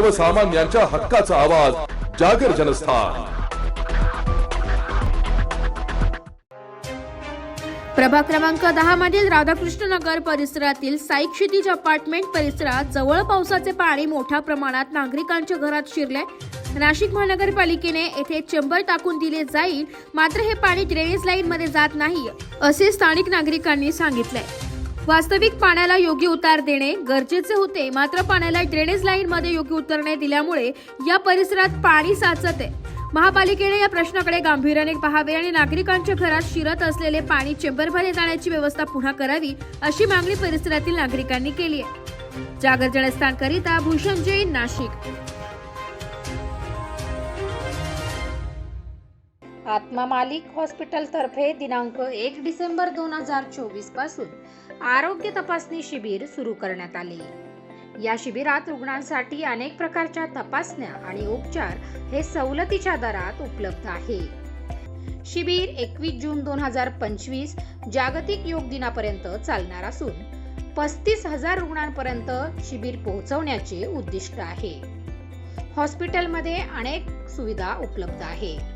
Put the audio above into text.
सर्वसामान्यांच्या हक्काचा आवाज जागर जनस्थान. प्रभाग क्रमांक दहा मधील राधाकृष्ण नगर परिसरातील साई क्षितिज अपार्टमेंट परिसरात जवळ पावसाचे पाणी मोठ्या प्रमाणात नागरिकांच्या घरात शिरले. नाशिक महानगरपालिकेने येथे चेंबर टाकून दिले जाईल मात्र हे पाणी ड्रेनेज लाईन मध्ये जात नाही असे स्थानिक नागरिकांनी सांगितले. वास्तविक पाण्याला योग्य उतार देणे गरजेचे होते. मात्र पाण्याला ड्रेनेज लाईन मध्ये योग्य उतार नाही दिल्यामुळे या परिसरात पाणी साचत. आहे महापालिकेने या प्रश्नाकडे गांभीर्याने पाहावे आणि नागरिकांच्या घरात शिरत असलेले पाणी चेंबरमध्ये जाण्याची व्यवस्था पुन्हा करावी अशी मागणी परिसरातील नागरिकांनी केली आहे. जागर जनस्थानकरिता भूषण जैन नाशिक. आत्मा मालिक हॉस्पिटलतर्फे दिनांक एक डिसेंबर दोन हजार चोवीसपासून आरोग्य तपासणी शिबिर सुरू करण्यात आले. या शिबिरात रुग्णांसाठी अनेक प्रकारच्या तपासण्या आणि उपचार हे सवलतीच्या दरात उपलब्ध आहे. शिबिर एकवीस जून दोन हजार पंचवीस जागतिक योग दिनापर्यंत चालणार असून पस्तीस हजार रुग्णांपर्यंत शिबिर पोहोचवण्याचे उद्दिष्ट आहे. हॉस्पिटलमध्ये अनेक सुविधा उपलब्ध आहे.